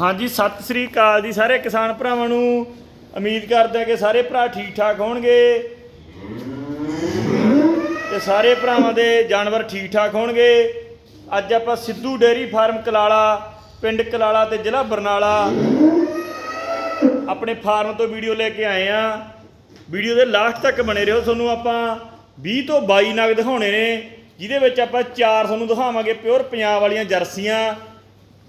ਹਾਂਜੀ, ਸਤਿ ਸ੍ਰੀ ਅਕਾਲ ਜੀ ਸਾਰੇ ਕਿਸਾਨ ਭਰਾਵਾਂ ਨੂੰ। ਉਮੀਦ ਕਰਦੇ ਹਾਂ ਕਿ ਸਾਰੇ ਭਰਾ ਠੀਕ ਠਾਕ ਹੋਣਗੇ ਤੇ ਸਾਰੇ ਭਰਾਵਾਂ ਦੇ ਜਾਨਵਰ ਠੀਕ ਠਾਕ ਹੋਣਗੇ। ਅੱਜ ਆਪਾਂ ਸਿੱਧੂ ਡੇਅਰੀ ਫਾਰਮ ਕਲਾਲਾ, ਪਿੰਡ ਕਲਾਲਾ ਤੇ ਜ਼ਿਲ੍ਹਾ ਬਰਨਾਲਾ ਆਪਣੇ ਫਾਰਮ ਤੋਂ ਵੀਡੀਓ ਲੈ ਕੇ ਆਏ ਆ ਵੀਡੀਓ ਦੇ ਲਾਸਟ ਤੱਕ ਬਣੇ ਰਹੋ। ਤੁਹਾਨੂੰ ਆਪਾਂ 20 ਤੋਂ 22 ਨਗ ਦਿਖਾਉਣੇ ਨੇ, ਜਿਹਦੇ ਵਿੱਚ ਆਪਾਂ ਚਾਰ ਤੁਹਾਨੂੰ ਦਿਖਾਵਾਂਗੇ, ਪਿਓਰ ਪੰਜਾਬ ਵਾਲੀਆਂ ਜਰਸੀਆਂ।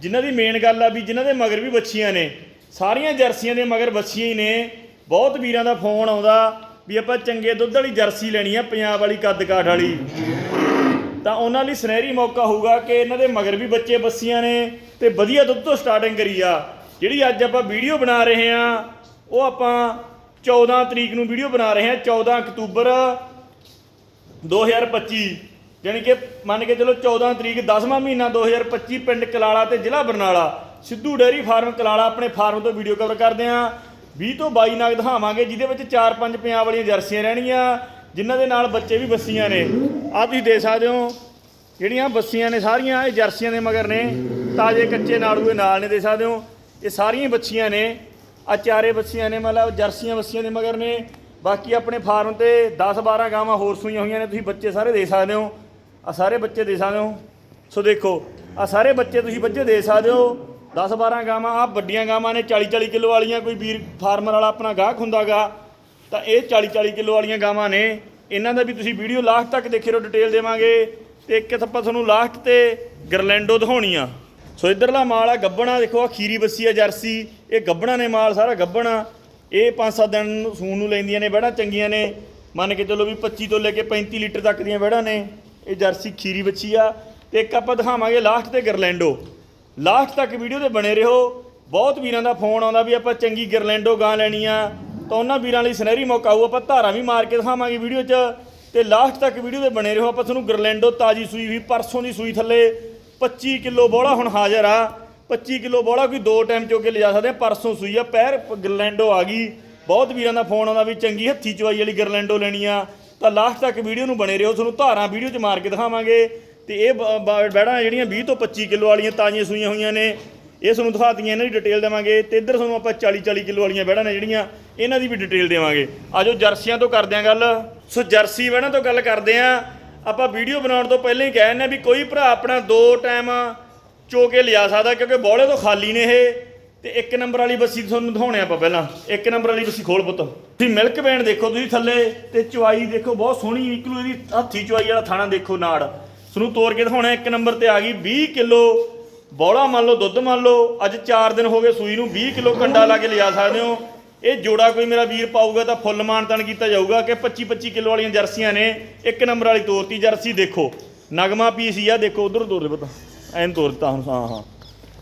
ਜਿਨ੍ਹਾਂ ਦੀ ਮੇਨ ਗੱਲ ਆ ਵੀ ਜਿਨ੍ਹਾਂ ਦੇ ਮਗਰ ਵੀ ਬੱਚੀਆਂ ਨੇ, ਸਾਰੀਆਂ ਜਰਸੀਆਂ ਦੇ ਮਗਰ ਬੱਚੀਆਂ ਹੀ ਨੇ। ਬਹੁਤ ਵੀਰਾਂ ਦਾ ਫੋਨ ਆਉਂਦਾ ਵੀ ਆਪਾਂ ਚੰਗੇ ਦੁੱਧ ਵਾਲੀ ਜਰਸੀ ਲੈਣੀ ਆ, ਪੰਜਾਬ ਵਾਲੀ ਕੱਦ ਕਾਠ ਵਾਲੀ। ਤਾਂ ਉਹਨਾਂ ਲਈ ਸੁਨਹਿਰੀ ਮੌਕਾ ਹੋਊਗਾ ਕਿ ਇਹਨਾਂ ਦੇ ਮਗਰ ਵੀ ਬੱਚੇ ਬੱਸੀਆਂ ਨੇ ਤੇ ਵਧੀਆ ਦੁੱਧ ਤੋਂ ਸਟਾਰਟਿੰਗ ਕਰੀ ਆ। ਜਿਹੜੀ ਅੱਜ ਆਪਾਂ ਵੀਡੀਓ ਬਣਾ ਰਹੇ ਆ, ਉਹ ਆਪਾਂ 14 ਤਰੀਕ ਨੂੰ ਵੀਡੀਓ ਬਣਾ ਰਹੇ ਆ 14 ਅਕਤੂਬਰ 2025 ਯਾਨੀ ਕਿ ਮੰਨ ਕੇ ਚਲੋ 14 ਤਰੀਕ 10ਵਾਂ ਮਹੀਨਾ 2025 ਪਿੰਡ ਕਲਾਲਾ ਤੇ ਜ਼ਿਲ੍ਹਾ ਬਰਨਾਲਾ, ਸਿੱਧੂ ਡੇਅਰੀ ਫਾਰਮ ਕਲਾਲਾ ਆਪਣੇ ਫਾਰਮ ਤੋਂ ਵੀਡੀਓ ਕਵਰ ਕਰਦੇ ਆ 20 ਤੋਂ 22 ਨਗ ਦਿਖਾਵਾਂਗੇ, ਜਿਹਦੇ ਵਿੱਚ 4-5 ਪੰਜਾਬ ਵਾਲੀਆਂ ਜਰਸੀਆਂ ਰਹਿਣਗੀਆਂ, ਜਿਨ੍ਹਾਂ ਦੇ ਨਾਲ ਬੱਚੇ ਵੀ ਬੱਸੀਆਂ ਨੇ। ਆਹ ਤੁਸੀਂ ਦੇਖ ਸਕਦੇ ਹੋ, ਜਿਹੜੀਆਂ ਬੱਸੀਆਂ ਨੇ ਸਾਰੀਆਂ, ਇਹ ਜਰਸੀਆਂ ਦੇ ਮਗਰ ਨੇ। ਤਾਜ਼ੇ ਕੱਚੇ ਨਾੜੂਏ ਨਾਲ ਨੇ, ਦੇਖ ਸਕਦੇ ਹੋ। ਇਹ ਸਾਰੀਆਂ ਹੀ ਬੱਚੀਆਂ ਨੇ। ਆ ਚਾਰੇ ਬੱਚੀਆਂ ਨੇ, ਮਤਲਬ ਜਰਸੀਆਂ ਬੱਚੀਆਂ ਦੇ ਮਗਰ ਨੇ। ਬਾਕੀ ਆਪਣੇ ਫਾਰਮ ਤੇ 10-12 ਗਾਵਾਂ ਹੋਰ ਸੂਈਆਂ ਹੋਈਆਂ ਨੇ, ਤੁਸੀਂ ਬੱਚੇ ਸਾਰੇ ਦੇ ਸਕਦੇ ਹੋ। ਆ ਸਾਰੇ ਬੱਚੇ ਦੇ ਸਕਦੇ ਹੋ। ਸੋ ਦੇਖੋ, ਆ ਸਾਰੇ ਬੱਚੇ ਤੁਸੀਂ ਬੱਚੇ ਦੇ ਸਕਦੇ ਹੋ। 10-12 ਗਾਵਾਂ ਆ ਵੱਡੀਆਂ ਗਾਵਾਂ ਨੇ 40-40 ਕਿਲੋ ਵਾਲੀਆਂ, ਕੋਈ ਵੀਰ ਫਾਰਮਰ ਵਾਲਾ ਆਪਣਾ ਗਾਹਕ ਹੁੰਦਾਗਾ। ਤਾਂ ਇਹ 40-40 ਕਿਲੋ ਵਾਲੀਆਂ ਗਾਵਾਂ ਨੇ। ਇਹਨਾਂ ਦਾ ਵੀ ਤੁਸੀਂ ਵੀਡੀਓ ਲਾਸਟ ਤੱਕ ਦੇਖੇ ਰਹੋ ਡਿਟੇਲ ਦੇਵਾਂਗੇ। ਤੇ ਇੱਕ ਆਪਾਂ ਤੁਹਾਨੂੰ ਲਾਸਟ ਤੇ ਗਰਲੈਂਡੋ ਦਿਖਾਉਣੀ ਆ ਸੋ ਇਧਰਲਾ ਮਾਲ ਆ, ਗੱਬਣਾ ਦੇਖੋ ਆ ਖੀਰੀ ਬੱਸੀ ਆ, ਜਰਸੀ। ਇਹ ਗੱਬਣਾ ਨੇ ਮਾਲ, ਸਾਰਾ ਗੱਬਣਾ। ਇਹ 5-7 ਦਿਨ ਨੂੰ ਸੂਣ ਨੂੰ ਲੈਂਦੀਆਂ ਨੇ ਬੜਾ ਚੰਗੀਆਂ ਨੇ। ਮੰਨ ਕੇ ਚੱਲੋ ਵੀ 25 ਤੋਂ ਲੈ ਕੇ 35 ਲੀਟਰ ਤੱਕ ਦੀਆਂ ਵੜਾ ਨੇ। ਇਹ ਜਰਸੀ ਖੀਰੀ ਬੱਚੀ ਆ, ਤੇ ਇੱਕ ਆਪਾਂ ਦਿਖਾਵਾਂਗੇ ਲਾਸਟ ਤੇ ਗਰਲੈਂਡੋ। ਲਾਸਟ ਤੱਕ ਵੀਡੀਓ ਤੇ ਬਣੇ ਰਹੋ। ਬਹੁਤ ਵੀਰਾਂ ਦਾ ਫੋਨ ਆਉਂਦਾ ਵੀ ਆਪਾਂ ਚੰਗੀ ਗਰਲੈਂਡੋ ਗਾਂ ਲੈਣੀ ਆ, ਤਾਂ ਉਹਨਾਂ ਵੀਰਾਂ ਲਈ ਸੁਨਹਿਰੀ ਮੌਕਾ ਆਊ, ਆਪਾਂ ਧਾਰਾਂ ਵੀ ਮਾਰ ਕੇ ਦਿਖਾਵਾਂਗੇ ਵੀਡੀਓ 'ਚ। ਤੇ ਲਾਸਟ ਤੱਕ ਵੀਡੀਓ ਤੇ ਬਣੇ ਰਹੋ, ਆਪਾਂ ਤੁਹਾਨੂੰ ਗਰਲੈਂਡੋ ਤਾਜੀ ਸੂਈ ਵੀ ਪਰਸੋਂ ਦੀ ਸੂਈ ਥੱਲੇ। 25 ਕਿਲੋ ਬੋਲਾ ਹੁਣ ਹਾਜ਼ਰ ਆ। 25 ਕਿਲੋ ਬੋਲਾ ਕੋਈ ਦੋ ਟਾਈਮ ਚੋ ਕੇ ਲਿਜਾ ਸਕਦੇ ਆ, ਪਰਸੋਂ ਸੂਈ ਆ, ਪੈਰ ਗਰਲੈਂਡੋ ਆ ਗਈ। ਬਹੁਤ ਵੀਰਾਂ ਦਾ ਫੋਨ ਆਉਂਦਾ ਵੀ ਚੰਗੀ ਹੱਥੀ ਚਵਾਈ ਵਾਲੀ ਗਰਲੈਂਡੋ ਲੈਣੀ ਆ। ਤਾਂ ਲਾਸਟ ਤੱਕ ਵੀਡੀਓ ਨੂੰ ਬਣੇ ਰਹੋ, ਤੁਹਾਨੂੰ ਧਾਰਾਂ ਵੀਡੀਓ 'ਚ ਮਾਰ ਕੇ ਦਿਖਾਵਾਂਗੇ। ਤੇ ਇਹ ਬੈੜਾਂ ਜਿਹੜੀਆਂ 20 ਤੋਂ 25 ਕਿਲੋ ਵਾਲੀਆਂ ਤਾਜ਼ੀਆਂ ਸੂਈਆਂ ਹੋਈਆਂ ਨੇ, ਇਹ ਤੁਹਾਨੂੰ ਦਿਖਾਤੀਆਂ, ਇਹਨਾਂ ਦੀ ਡਿਟੇਲ ਦੇਵਾਂਗੇ। ਤੇ ਇੱਧਰ ਤੁਹਾਨੂੰ ਆਪਾਂ 40 40 ਕਿਲੋ ਵਾਲੀਆਂ ਬੈੜਾਂ ਨੇ ਜਿਹੜੀਆਂ, ਇਹਨਾਂ ਦੀ ਵੀ ਡਿਟੇਲ ਦੇਵਾਂਗੇ। ਆਜੋ ਜਰਸੀਆਂ ਤੋਂ ਕਰਦੇ ਆਂ ਗੱਲ। ਸੋ ਜਰਸੀ ਬੈੜਾਂ ਤੋਂ ਗੱਲ ਕਰਦੇ ਆਂ। ਆਪਾਂ ਵੀਡੀਓ ਬਣਾਉਣ ਤੋਂ ਪਹਿਲਾਂ ਹੀ ਕਹਿ ਨੇ ਵੀ ਕੋਈ ਭਰਾ ਆਪਣਾ ਦੋ ਟਾਈਮ ਚੋ ਕੇ ਲਿਆ ਸਕਦਾ, ਕਿਉਂਕਿ ਬੋਲੇ ਤੋਂ ਖਾਲੀ ਨੇ ਇਹ। ਤੇ ਇੱਕ ਨੰਬਰ ਵਾਲੀ ਬੱਸੀ ਤੁਹਾਨੂੰ ਦਿਖਾਉਣੇ ਆਪਾਂ ਪਹਿਲਾਂ। ਇੱਕ ਨੰਬਰ ਵਾਲੀ ਬੱਸੀ ਖੋਲ ਪੁੱਤ। ਤੁਸੀਂ ਮਿਲਕ ਬੈਂਡ ਦੇਖੋ ਤੁਸੀਂ ਥੱਲੇ ਤੇ ਚੁਆਈ ਦੇਖੋ, ਬਹੁਤ ਸੋਹਣੀ ਨਿਕਲੂ ਇਹਦੀ। ਹੱਥੀ ਚੁਆਈ ਵਾਲਾ ਥਾਣਾ ਦੇਖੋ ਨਾੜ। ਤੁਹਾਨੂੰ ਤੋੜ ਕੇ ਦਿਖਾਉਣਾ ਇੱਕ ਨੰਬਰ ਤੇ ਆ ਗਈ 20 ਕਿਲੋ। ਬੋਲਾ ਮੰਨ ਲਓ, ਦੁੱਧ ਮੰਨ ਲਓ, ਅੱਜ 4 ਦਿਨ ਹੋ ਗਏ ਸੂਈ ਨੂੰ 20 ਕਿਲੋ ਕੰਡਾ ਲਾ ਕੇ ਲਿਜਾ ਸਕਦੇ ਹੋ। ਇਹ ਜੋੜਾ ਕੋਈ ਮੇਰਾ ਵੀਰ ਪਾਊਗਾ ਤਾਂ ਫੁੱਲ ਮਾਨਤਨ ਕੀਤਾ ਜਾਊਗਾ ਕਿ 25 25 ਕਿਲੋ ਵਾਲੀਆਂ ਜਰਸੀਆਂ ਨੇ। ਇੱਕ ਨੰਬਰ ਵਾਲੀ ਤੋਰਤੀ ਜਰਸੀ ਦੇਖੋ। ਨਗਮਾ ਪੀਸ ਹੀ ਆ, ਦੇਖੋ, ਉਧਰ ਤੋਰ ਦੇ ਪਤਾ। ਐਨ ਤੋਰ ਦਿੱਤਾ ਹੁਣ, ਹਾਂ ਹਾਂ।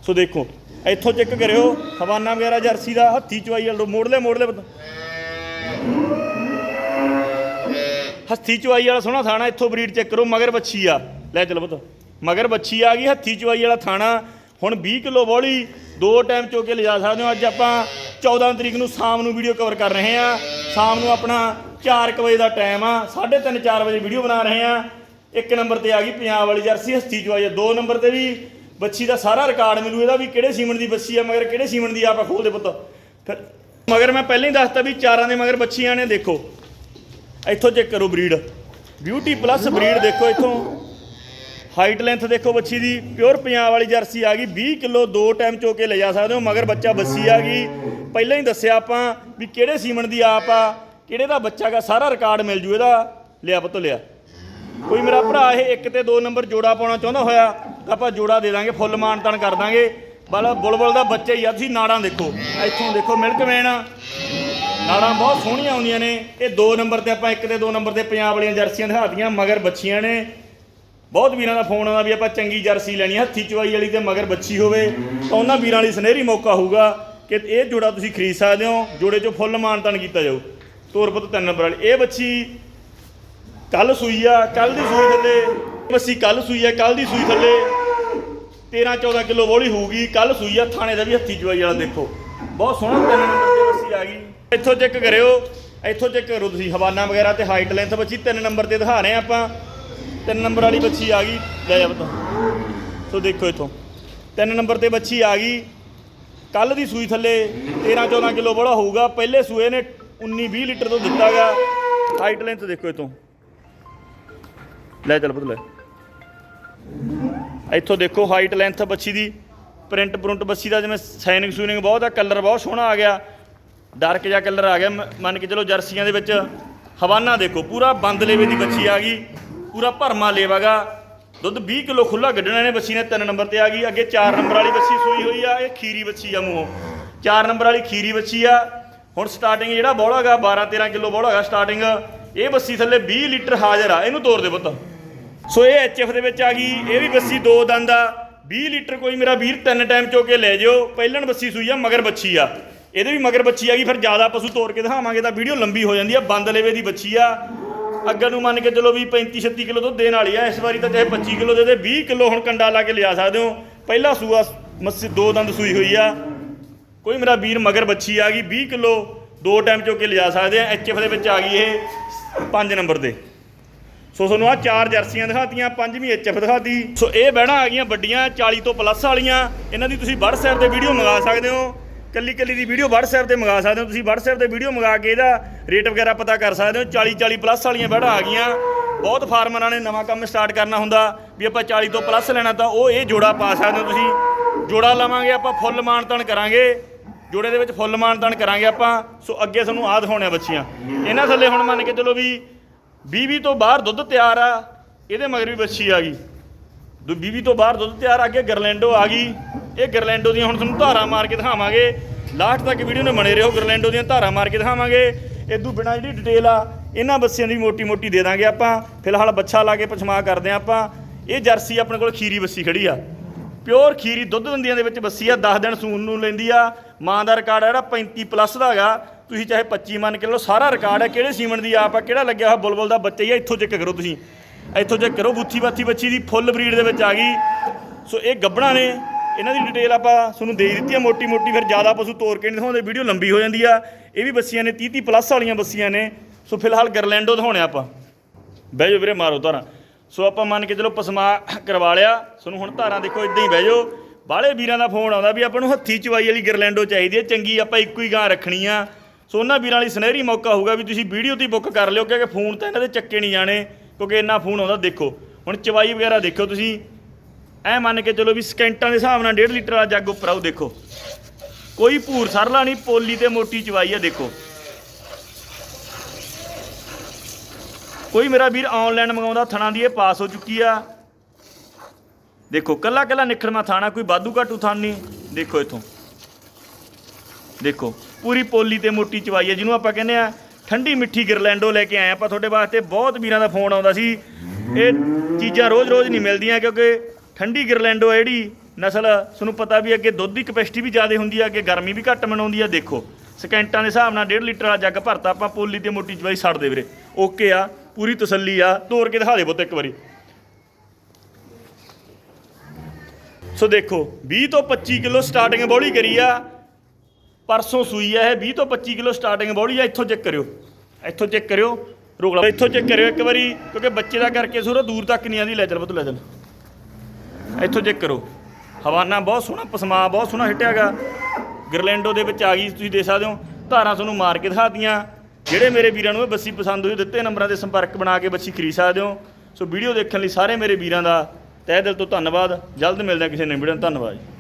ਸੋ ਦੇਖੋ ਇੱਥੋਂ ਚੈੱਕ ਕਰਿਓ ਹਵਾਨਾ ਵਗੈਰਾ ਜਰਸੀ ਦਾ, ਹੱਥੀ ਚਵਾਈ ਵਾਲੋ, ਮੋੜਲੇ ਮੋੜਲੇ ਪਤਾ। ਹੱਥੀ ਚਵਾਈ ਵਾਲਾ ਸੋਹਣਾ ਥਾਣਾ, ਇੱਥੋਂ ਬਰੀਡ ਚੈੱਕ ਕਰੋ, ਮਗਰ ਬੱਛੀ ਆ। ਲੈ ਚਲ ਪੁੱਤ, ਮਗਰ ਬੱਛੀ ਆ ਗਈ, ਹੱਥੀ ਚਵਾਈ ਵਾਲਾ ਥਾਣਾ। ਹੁਣ 20 ਕਿਲੋ ਬੋਲੀ, ਦੋ ਟਾਈਮ ਚੋ ਕੇ ਲਿਜਾ ਸਕਦੇ ਹੋ। ਅੱਜ ਆਪਾਂ 14 ਤਰੀਕ ਨੂੰ ਸ਼ਾਮ ਨੂੰ ਵੀਡੀਓ ਕਵਰ ਕਰ ਰਹੇ ਆ ਸ਼ਾਮ ਨੂੰ ਆਪਣਾ 4 ਵਜੇ ਦਾ ਟਾਈਮ ਆ 3:30 4 ਵਜੇ ਵੀਡੀਓ ਬਣਾ ਰਹੇ ਆ ਇੱਕ ਨੰਬਰ ਤੇ ਆ ਗਈ ਪੰਜਾਬ ਵਾਲੀ ਜਰਸੀ, ਹੱਥੀ ਚਵਾਈ ਆ। ਦੋ ਨੰਬਰ ਤੇ ਵੀ ਬੱਚੀ ਦਾ ਸਾਰਾ ਰਿਕਾਰਡ ਮਿਲੂ ਇਹਦਾ ਵੀ ਕਿਹੜੇ ਸੀਮਨ ਦੀ ਬੱਚੀ ਆ ਮਗਰ ਕਿਹੜੇ ਸੀਮਨ ਦੀ ਆ, ਆਪਾਂ ਖੋਲਦੇ ਪੁੱਤ। ਫਿਰ ਮਗਰ ਮੈਂ ਪਹਿਲਾਂ ਹੀ ਦੱਸਤਾ ਵੀ ਚਾਰਾਂ ਦੇ ਮਗਰ ਬੱਚੀਆਂ ਨੇ ਦੇਖੋ। ਇੱਥੋਂ ਚੈੱਕ ਕਰੋ ਬਰੀਡ ਬਿਊਟੀ ਪਲੱਸ ਬਰੀਡ ਦੇਖੋ ਇੱਥੋਂ। ਹਾਈਟ ਲੈਂਥ ਦੇਖੋ ਬੱਚੀ ਦੀ ਪਿਓਰ ਪੰਜਾਬ ਵਾਲੀ ਜਰਸੀ ਆ ਗਈ 20 ਕਿਲੋ ਦੋ ਟਾਈਮ ਚੋ ਕੇ ਲੈ ਜਾ ਸਕਦੇ ਹੋ ਮਗਰ ਬੱਚਾ ਬੱਸੀ ਆ ਗਈ। ਪਹਿਲਾਂ ਹੀ ਦੱਸਿਆ ਆਪਾਂ ਵੀ ਕਿਹੜੇ ਸੀਮਨ ਦੀ ਆਪ ਆ ਕਿਹੜੇ ਦਾ ਬੱਚਾ ਗਾ ਸਾਰਾ ਰਿਕਾਰਡ ਮਿਲ ਜੂ ਇਹਦਾ। ਲਿਆ ਪੁੱਤ ਲਿਆ। ਕੋਈ ਮੇਰਾ ਭਰਾ ਇਹ ਇੱਕ ਤੇ ਦੋ ਨੰਬਰ ਜੋੜਾ ਪਾਉਣਾ ਚਾਹੁੰਦਾ ਹੋਇਆ ਤਾਂ ਆਪਾਂ ਜੋੜਾ ਦੇ ਦਾਂਗੇ, ਫੁੱਲ ਮਾਨਤਨ ਕਰ ਦਾਂਗੇ। ਬਲ ਬੁਲਬੁਲ ਦਾ ਬੱਚਾ ਹੀ ਆ, ਤੁਸੀਂ ਨਾੜਾਂ ਦੇਖੋ। ਇੱਥੋਂ ਦੇਖੋ, ਮਿਲਕ ਵੇਣ ਨਾੜਾਂ ਬਹੁਤ ਸੋਹਣੀਆਂ ਆਉਂਦੀਆਂ ਨੇ। ਇਹ ਦੋ ਨੰਬਰ ਤੇ ਆਪਾਂ ਇੱਕ ਤੇ ਦੋ ਨੰਬਰ ਤੇ ਪੰਜਾਬ ਵਾਲੀਆਂ ਜਰਸੀਆਂ ਦਿਖਾਤੀਆਂ, ਮਗਰ ਬੱਚੀਆਂ ਨੇ। ਬਹੁਤ ਵੀਰਾਂ ਦਾ ਫੋਨ ਆਉਂਦਾ ਵੀ ਆਪਾਂ ਚੰਗੀ ਜਰਸੀ ਲੈਣੀ ਆ, ਹੱਥੀ ਚਵਾਈ ਵਾਲੀ ਤੇ ਮਗਰ ਬੱਚੀ ਹੋਵੇ। ਤਾਂ ਉਹਨਾਂ ਵੀਰਾਂ ਲਈ ਸੁਨਹਿਰੀ ਮੌਕਾ ਹੋਊਗਾ ਕਿ ਇਹ ਜੋੜਾ ਤੁਸੀਂ ਖਰੀਦ ਸਕਦੇ ਹੋ। ਜੋੜੇ 'ਚੋਂ ਫੁੱਲ ਮਾਨਤਨ ਕੀਤਾ ਜਾਊ। ਤੋਰ ਪੁੱਤ ਤਿੰਨ ਨੰਬਰ ਵਾਲੀ। ਇਹ ਬੱਚੀ ਕੱਲ ਸੂਈ ਆ ਕੱਲ ਦੀ ਸੂਈ ਥੱਲੇ। ਬੱਸੀ ਕੱਲ ਸੂਈ ਆ ਕੱਲ ਦੀ ਸੂਈ ਥੱਲੇ। 13 14 ਕਿਲੋ ਬੋਲੀ ਹੋਊਗੀ ਕੱਲ ਸੂਈ ਆ, ਥਾਣੇ ਦਾ ਵੀ ਹੱਥੀ ਚਵਾਈ ਵਾਲਾ ਦੇਖੋ। ਬਹੁਤ ਸੋਹਣਾ ਤਿੰਨ ਨੰਬਰ ਤੇ ਬੱਸੀ ਆ ਗਈ। ਇੱਥੋਂ ਚੈੱਕ ਕਰਿਓ, ਇੱਥੋਂ ਚੈੱਕ ਕਰੋ ਤੁਸੀਂ, ਹਵਾਨਾ ਵਗੈਰਾ ਤੇ ਹਾਈਟ ਲੈਂਥ ਬੱਚੀ, ਤਿੰਨ ਨੰਬਰ ਤੇ ਦਿਖਾ ਰਹੇ ਆ ਆਪਾਂ। ਤਿੰਨ ਨੰਬਰ ਵਾਲੀ ਬੱਚੀ ਆ ਗਈ। ਲੈ ਜਾ ਬਤਾ ਸੋ ਦੇਖੋ ਇੱਥੋਂ। ਤਿੰਨ ਨੰਬਰ ਤੇ ਬੱਚੀ ਆ ਗਈ। ਕੱਲ ਦੀ ਸੂਈ ਥੱਲੇ 13 14 ਕਿਲੋ ਬੜਾ ਹੋਊਗਾ। ਪਹਿਲੇ ਸੂਏ ਨੇ 19 20 ਲੀਟਰ ਤੋਂ ਦਿੱਤਾਗਾ ਹਾਈਟ ਲੈਂਥ ਦੇਖੋ ਇਹ ਲੈ ਚੱਲ ਪੁੱਤ ਲੈ। ਇੱਥੋਂ ਦੇਖੋ ਹਾਈਟ ਲੈਂਥ ਬੱਚੀ ਦੀ ਪ੍ਰਿੰਟ ਪ੍ਰਿੰਟ ਬੱਚੀ ਦਾ ਜਿਵੇਂ ਸਾਈਨਿੰਗ ਸੂਨਿੰਗ ਬਹੁਤ ਆ ਕਲਰ ਬਹੁਤ ਸੋਹਣਾ ਆ ਗਿਆ। ਡਾਰਕ ਜਿਹਾ ਕਲਰ ਆ ਗਿਆ, ਮ- ਮੰਨ ਕੇ ਚਲੋ ਜਰਸੀਆਂ ਦੇ ਵਿੱਚ। ਹਵਾਨਾ ਦੇਖੋ, ਪੂਰਾ ਬੰਦ ਲੇਵੇ ਦੀ ਬੱਚੀ ਆ ਗਈ, ਪੂਰਾ ਭਰਮਾ ਲੇਵਾਗਾ ਦੁੱਧ 20 ਕਿਲੋ ਖੁੱਲਾ ਕੱਢਣਾ ਨੇ ਬੱਚੀ ਨੇ 3 ਨੰਬਰ ਤੇ ਆ ਗਈ। ਅੱਗੇ 4 ਨੰਬਰ ਵਾਲੀ ਬੱਚੀ ਸੂਈ ਹੋਈ ਆ, ਇਹ ਖੀਰੀ ਬੱਚੀ ਆ ਮੂੰਹੋਂ। 4 ਨੰਬਰ ਵਾਲੀ ਖੀਰੀ ਬੱਚੀ ਆ। ਹੁਣ ਸਟਾਰਟਿੰਗ ਜਿਹੜਾ ਬੋਲਾਗਾ 12 13 ਕਿਲੋ ਬੋਲਾਗਾ ਸਟਾਰਟਿੰਗ ਇਹ ਬੱਸੀ ਥੱਲੇ 20 ਲੀਟਰ ਹਾਜ਼ਰ ਆ, ਇਹਨੂੰ ਤੋੜ ਦੇ ਪੁੱਤ। ਸੋ ਇਹ ਐਚਐਫ ਦੇ ਵਿੱਚ ਆ ਗਈ, ਇਹ ਵੀ ਬੱਸੀ ਦੋ ਦੰਦ ਆ। 20 ਲੀਟਰ ਕੋਈ ਮੇਰਾ ਵੀਰ ਤਿੰਨ ਟਾਈਮ ਚੋ ਕੇ ਲੈ ਜਿਓ। ਪਹਿਲਣ ਬੱਸੀ ਸੂਈ ਆ, ਮਗਰ ਬੱਚੀ ਆ। ਇਹਦੇ ਵੀ ਮਗਰ ਬੱਚੀ ਆ ਗਈ, ਫਿਰ ਜ਼ਿਆਦਾ ਪਸ਼ੂ ਤੋੜ ਕੇ ਦਿਖਾਵਾਂਗੇ ਤਾਂ ਵੀਡੀਓ ਲੰਬੀ ਹੋ ਜਾਂਦੀ ਆ। ਬੰਦ ਲੇਵੇ ਦੀ ਬੱਚੀ ਆ। ਅੱਗੇ ਨੂੰ ਮੰਨ ਕੇ ਚਲੋ ਵੀ 35 36 ਕਿਲੋ ਤੋਂ ਦੇਣ ਵਾਲੀ ਆ, ਇਸ ਵਾਰੀ ਤਾਂ ਚਾਹੇ 25 ਕਿਲੋ ਦੇ ਦੇ 20 ਕਿਲੋ ਹੁਣ ਕੰਡਾ ਲਾ ਕੇ ਲਿਆ ਸਕਦੇ ਹੋ। ਪਹਿਲਾ ਸੂਆ ਮੱਸੀ ਦੋ ਦੰਦ ਸੂਈ ਹੋਈ ਆ। ਕੋਈ ਮੇਰਾ ਵੀਰ ਮਗਰ ਬੱਚੀ ਆ ਗਈ 20 ਕਿਲੋ ਦੋ ਟਾਈਮ ਚੋ ਕੇ ਲਿਆ ਸਕਦੇ ਆ। ਐਚਐਫ ਦੇ ਵਿੱਚ ਆ ਗਈ ਇਹ 5 ਨੰਬਰ ਦੇ। ਸੋ ਤੁਹਾਨੂੰ ਆ ਚਾਰ ਜਰਸੀਆਂ ਦਿਖਾਤੀਆਂ, ਪੰਜਵੀਂ ਐਚਐਫ ਦਿਖਾਤੀ। ਸੋ ਇਹ ਬਹਿਣਾ ਆ ਗਈਆਂ ਵੱਡੀਆਂ 40 ਤੋਂ ਪਲੱਸ ਵਾਲੀਆਂ। ਇਹਨਾਂ ਦੀ ਤੁਸੀਂ WhatsApp ਤੇ ਵੀਡੀਓ ਮੰਗਾ ਸਕਦੇ ਹੋ। ਕੱਲੀ ਕੱਲੀ ਦੀ ਵੀਡੀਓ WhatsApp ਤੇ ਮੰਗਾ ਸਕਦੇ ਹੋ। ਤੁਸੀਂ WhatsApp ਤੇ ਵੀਡੀਓ ਮੰਗਾ ਕੇ ਇਹਦਾ ਰੇਟ ਵਗੈਰਾ ਪਤਾ ਕਰ ਸਕਦੇ ਹੋ। 40 40 ਪਲੱਸ ਵਾਲੀਆਂ ਬਹਿਣਾ ਆ ਗਈਆਂ ਬਹੁਤ ਫਾਰਮਰਾਂ ਨੇ ਨਵਾਂ ਕੰਮ ਸਟਾਰਟ ਕਰਨਾ ਹੁੰਦਾ ਵੀ ਆਪਾਂ 40 ਤੋਂ ਪਲੱਸ ਲੈਣਾ ਤਾਂ ਉਹ ਇਹ ਜੋੜਾ ਪਾ ਸਕਦੇ ਹੋ ਤੁਸੀਂ। ਜੋੜਾ ਲਵਾਂਗੇ ਆਪਾਂ, ਫੁੱਲ ਮਾਨਤਨ ਕਰਾਂਗੇ। ਜੋੜੇ ਦੇ ਵਿੱਚ ਫੁੱਲ ਮਾਨਤਨ ਕਰਾਂਗੇ ਆਪਾਂ। ਸੋ ਅੱਗੇ ਤੁਹਾਨੂੰ ਆਹ ਦਿਖਾਉਣੇ ਬੱਚੀਆਂ। ਇਹਨਾਂ ਥੱਲੇ ਹੁਣ ਮੰਨ ਕੇ ਚਲੋ ਵੀ 20 ਤੋਂ ਬਾਹਰ ਦੁੱਧ ਤਿਆਰ ਆ, ਇਹਦੇ ਮਗਰ ਵੀ ਬੱਚੀ ਆ ਗਈ। ਦੂ 20 ਤੋਂ ਬਾਹਰ ਦੁੱਧ ਤਿਆਰ ਆ ਕੇ ਗਰਲੈਂਡੋ ਆ ਗਈ। ਇਹ ਗਰਲੈਂਡੋ ਦੀਆਂ ਹੁਣ ਤੁਹਾਨੂੰ ਧਾਰਾ ਮਾਰ ਕੇ ਦਿਖਾਵਾਂਗੇ। ਲਾਸਟ ਤੱਕ ਵੀਡੀਓ ਨੂੰ ਬਣੇ ਰਹੋ, ਗਰਲੈਂਡੋ ਦੀਆਂ ਧਾਰਾਂ ਮਾਰ ਕੇ ਦਿਖਾਵਾਂਗੇ। ਇਦੋਂ ਬਿਨਾ ਜਿਹੜੀ ਡਿਟੇਲ ਆ, ਇਹਨਾਂ ਬੱਸਿਆਂ ਦੀ ਮੋਟੀ ਮੋਟੀ ਦੇ ਦਾਂਗੇ ਆਪਾਂ। ਫਿਲਹਾਲ ਬੱਚਾ ਲਾ ਕੇ ਪਛਮਾ ਕਰਦੇ ਆ ਆਪਾਂ। ਇਹ ਜਰਸੀ ਆਪਣੇ ਕੋਲ ਖੀਰੀ ਬੱਸੀ ਖੜੀ ਆ। ਪਿਓਰ ਖੀਰੀ ਦੁੱਧ ਦੰਦੀਆਂ ਦੇ ਵਿੱਚ ਬੱਸੀ ਆ 10 ਦਿਨ ਸੂਣ ਨੂੰ ਲੈਂਦੀ ਆ। ਮਾਂ ਦਾ ਰਿਕਾਰਡ ਆ ਜਿਹੜਾ 35 ਪਲੱਸ ਦਾ ਹੈਗਾ। ਤੁਸੀਂ ਚਾਹੇ 25 ਮੰਨ ਕੇ ਲਓ, ਸਾਰਾ ਰਿਕਾਰਡ ਹੈ, ਕਿਹੜੇ ਸੀਮਨ ਦੀ ਆਪ ਆ ਕਿਹੜਾ ਲੱਗਿਆ ਹੋਇਆ ਬੁਲਬੁਲ ਦਾ ਬੱਚਾ ਹੀ ਆ ਇੱਥੋਂ ਚੈੱਕ ਕਰੋ ਤੁਸੀਂ। ਇੱਥੋਂ ਚੈੱਕ ਕਰੋ, ਬੁੱਥੀ ਬਾਥੀ ਬੱਚੀ ਦੀ ਫੁੱਲ ਬਰੀਡ ਦੇ ਵਿੱਚ ਆ ਗਈ। ਸੋ ਇਹ ਗੱਬਣਾ ਨੇ, ਇਹਨਾਂ ਦੀ ਡਿਟੇਲ ਆਪਾਂ ਤੁਹਾਨੂੰ ਦੇ ਹੀ ਦਿੱਤੀ ਆ ਮੋਟੀ ਮੋਟੀ ਫਿਰ ਜ਼ਿਆਦਾ ਪਸ਼ੂ ਤੋਰ ਕੇ ਨਹੀਂ ਦਿਖਾਉਂਦੇ, ਵੀਡੀਓ ਲੰਬੀ ਹੋ ਜਾਂਦੀ ਆ। ਇਹ ਵੀ ਬੱਸੀਆਂ ਨੇ 30 30 ਪਲੱਸ ਵਾਲੀਆਂ ਬੱਸੀਆਂ ਨੇ। ਸੋ ਫਿਲਹਾਲ ਗਰਲੈਂਡੋ ਦਿਖਾਉਣੇ ਆਪਾਂ। ਬਹਿ ਜਾਓ ਵੀਰੇ, ਮਾਰੋ ਧਾਰਾਂ। ਸੋ ਆਪਾਂ ਮੰਨ ਕੇ ਚਲੋ ਪਸਮਾ ਕਰਵਾ ਲਿਆ। ਤੁਹਾਨੂੰ ਹੁਣ ਧਾਰਾਂ ਦੇਖੋ, ਇਦਾਂ ਹੀ ਬਹਿ ਜਾਓ। ਬਾਹਲੇ ਵੀਰਾਂ ਦਾ ਫੋਨ ਆਉਂਦਾ ਵੀ ਆਪਾਂ ਨੂੰ ਹੱਥੀ ਚਵਾਈ ਵਾਲੀ ਗਰਲੈਂਡੋ ਚਾਹੀਦੀ ਹੈ, ਚੰਗੀ ਆਪਾਂ ਇੱਕੋ ਹੀ ਗਾਂ ਰੱਖਣੀ ਆ। ਸੋ ਉਹਨਾਂ ਵੀਰਾਂ ਲਈ ਸੁਨਹਿਰੀ ਮੌਕਾ ਹੋਊਗਾ ਵੀ ਤੁਸੀਂ ਵੀਡੀਓ ਤੇ ਬੁੱਕ ਕਰ ਲਿਓ, ਕਿਉਂਕਿ ਫੋਨ ਤਾਂ ਇਹਨਾਂ ਦੇ ਚੱਕੇ ਨਹੀਂ ਜਾਣੇ, ਕਿਉਂਕਿ ਇੰਨਾ ਫੋਨ ਆਉਂਦਾ ਦੇਖੋ। ਹੁਣ ਚਵਾਈ ਵਗੈਰਾ ਦੇਖੋ ਤੁਸੀਂ। ਐ ਮੰਨ ਕੇ ਚਲੋ ਵੀ ਸਕਿੰਟਾਂ ਦੇ ਹਿਸਾਬ ਨਾਲ 1.5 ਲੀਟਰ ਵਾਲਾ ਜੱਗ ਉੱਪਰ ਆਉ ਦੇਖੋ। ਕੋਈ ਭੂਰ ਸਰਲਾ ਨਹੀਂ, ਪੋਲੀ ਤੇ ਮੋਟੀ ਚਵਾਈ ਆ, ਦੇਖੋ। ਕੋਈ ਮੇਰਾ ਵੀਰ ਆਨਲਾਈਨ ਮੰਗਾਉਂਦਾ, ਥਣਾ ਦੀ ਇਹ ਪਾਸ ਹੋ ਚੁੱਕੀ ਆ। ਦੇਖੋ ਕੱਲਾ ਕੱਲਾ ਨਿਖੜਮਾ ਥਾਣਾ, ਕੋਈ ਬਾਦੂ ਘਾਟੂ ਥਾਨ ਨਹੀਂ। ਦੇਖੋ ਇਥੋਂ। ਦੇਖੋ। ਪੂਰੀ ਪੋਲੀ ਤੇ ਮੋਟੀ ਚਵਾਈ ਹੈ, ਜਿਹਨੂੰ ਆਪਾਂ ਕਹਿੰਦੇ ਆ ਠੰਡੀ ਮਿੱਠੀ ਗਿਰਲੈਂਡੋ ਲੈ ਕੇ ਆਏ ਆਪਾਂ ਤੁਹਾਡੇ ਵਾਸਤੇ ਬਹੁਤ ਵੀਰਾਂ ਦਾ ਫੋਨ ਆਉਂਦਾ ਸੀ। ਇਹ ਚੀਜ਼ਾਂ ਰੋਜ਼-ਰੋਜ਼ ਨਹੀਂ ਮਿਲਦੀਆਂ ਕਿਉਂਕਿ ਠੰਡੀ ਗਿਰਲੈਂਡੋ ਜਿਹੜੀ ਨਸਲ, ਤੁਹਾਨੂੰ ਪਤਾ ਵੀ ਅੱਗੇ ਦੁੱਧ ਦੀ ਕਪੈਸਿਟੀ ਵੀ ਜ਼ਿਆਦਾ ਹੁੰਦੀ ਆ, ਅੱਗੇ ਗਰਮੀ ਵੀ ਘੱਟ ਮਨਾਉਂਦੀ ਆ। ਦੇਖੋ, ਸਕਿੰਟਾਂ ਦੇ ਹਿਸਾਬ ਨਾਲ 1.5 ਲੀਟਰ ਵਾਲਾ ਜੱਗ ਭਰਤਾ, ਆਪਾਂ ਪੋਲੀ ਤੇ ਮੋਟੀ ਚਵਾਈ ਛੱਡ ਦੇ ਵੀਰੇ। ਓਕੇ ਆ, ਪੂਰੀ ਤਸੱਲੀ ਆ। ਤੋੜ ਕੇ ਦਿਖਾ ਦੇ ਪੁੱਤ ਇੱਕ ਵਾਰੀ। ਸੋ ਦੇਖੋ 20 ਤੋਂ 25 ਕਿਲੋ ਸਟਾਰਟਿੰਗ ਬੋਲੀ ਕਰੀ ਆ। ਪਰਸੋਂ ਸੂਈ ਹੈ ਇਹ 20 ਤੋਂ 25 ਕਿਲੋ ਸਟਾਰਟਿੰਗ ਬੋਲੀ ਆ, ਇੱਥੋਂ ਚੈੱਕ ਕਰਿਓ। ਇੱਥੋਂ ਚੈੱਕ ਕਰਿਓ, ਰੋਕ ਲਓ ਇੱਥੋਂ ਚੈੱਕ ਕਰਿਓ ਇੱਕ ਵਾਰੀ, ਕਿਉਂਕਿ ਬੱਚੇ ਦਾ ਕਰਕੇ ਸੂਰਾ, ਦੂਰ ਤੱਕ ਨਹੀਂ ਆਂਦੀ, ਲੈ ਚੱਲ ਪੁੱਤ, ਲੈ ਚੱਲ। ਇੱਥੋਂ ਚੈੱਕ ਕਰੋ। ਹਵਾਨਾ ਬਹੁਤ ਸੋਹਣਾ ਪਸਮਾ, ਬਹੁਤ ਸੋਹਣਾ ਹਿੱਟਿਆਗਾ ਗਰਲੈਂਡੋ ਦੇ ਵਿੱਚ ਆ ਗਈ, ਤੁਸੀਂ ਦੇਖ ਸਕਦੇ ਹੋ, ਧਾਰਾਂ ਤੁਹਾਨੂੰ ਮਾਰ ਕੇ ਦਿਖਾਤੀਆਂ। ਜਿਹੜੇ ਮੇਰੇ ਵੀਰਾਂ ਨੂੰ ਇਹ ਬੱਸੀ ਪਸੰਦ ਹੋਈ ਦਿੱਤੇ ਨੰਬਰਾਂ ਦੇ ਸੰਪਰਕ ਬਣਾ ਕੇ ਬੱਸੀ ਖਰੀਦ ਸਕਦੇ ਹੋ। ਸੋ ਵੀਡੀਓ ਦੇਖਣ ਲਈ ਸਾਰੇ ਮੇਰੇ ਵੀਰਾਂ ਦਾ ਤਹਿ ਦਿਲ ਤੋਂ ਧੰਨਵਾਦ। ਜਲਦ ਮਿਲਦੇ ਹਾਂ ਕਿਸੇ ਨਵੀਂ ਵੀਡੀਓ ਧੰਨਵਾਦ ਜੀ।